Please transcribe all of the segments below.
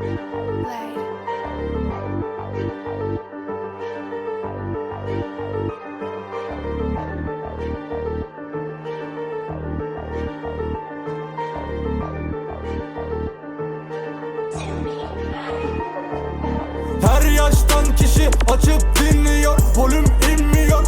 Her yaştan kişi açıp dinliyor Volüm inmiyor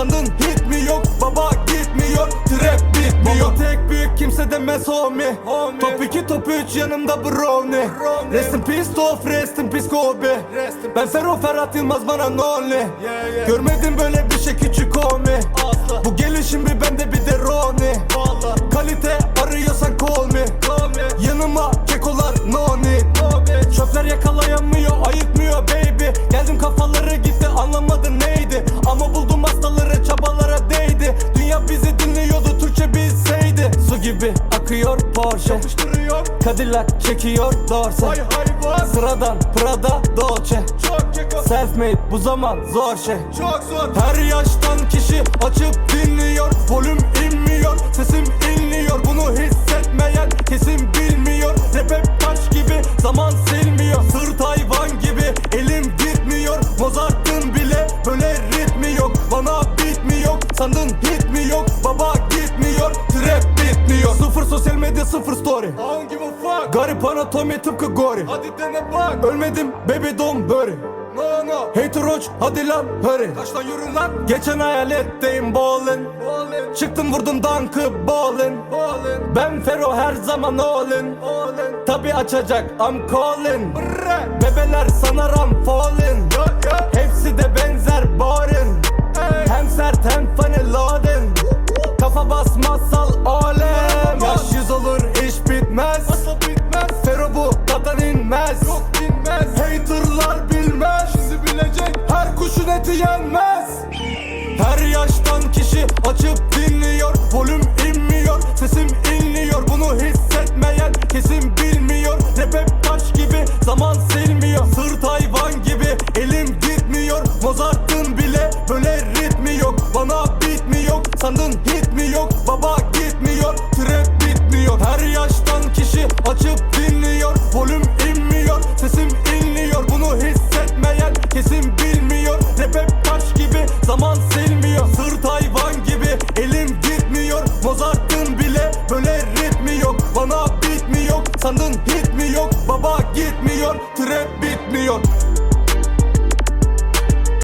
sandın hit mi yok? Baba gitmiyor. Trap bitmiyor Baba. Tek büyük kimse demez homie, Top 2 top 3 yanımda brownie. Rest in peace Tof rest in peace Kobe. Ben Fero Ferhat Yılmaz bana nonly Görmedim böyle bir şey küçük homie gibi akıyor Porsche. Cadillac çekiyor Dorse. Sıradan Prada Dolce. Self made bu zaman zor şey. Çok zor. Her yaştan kişi açıp Garip anatomi tıpkı gori. Hadi dene bak. Ölmedim baby don't worry. No no. Hater roach hadi lan hurry. Kaçtan yürü lan. Geçen hayaletteyim ballin. Ballin. Çıktım vurdum dankı ballin. Ballin. Ben Fero her zaman allin Ballin Tabi açacak I'm calling. Brrrr Bebeler sanar I'm falling inmez Yok dinmez. Haterlar bilmez. Şimdi bilecek Her kuşun eti yenmez. Her yaştan kişi açıp dinliyor. Volüm gitmiyor trap bitmiyor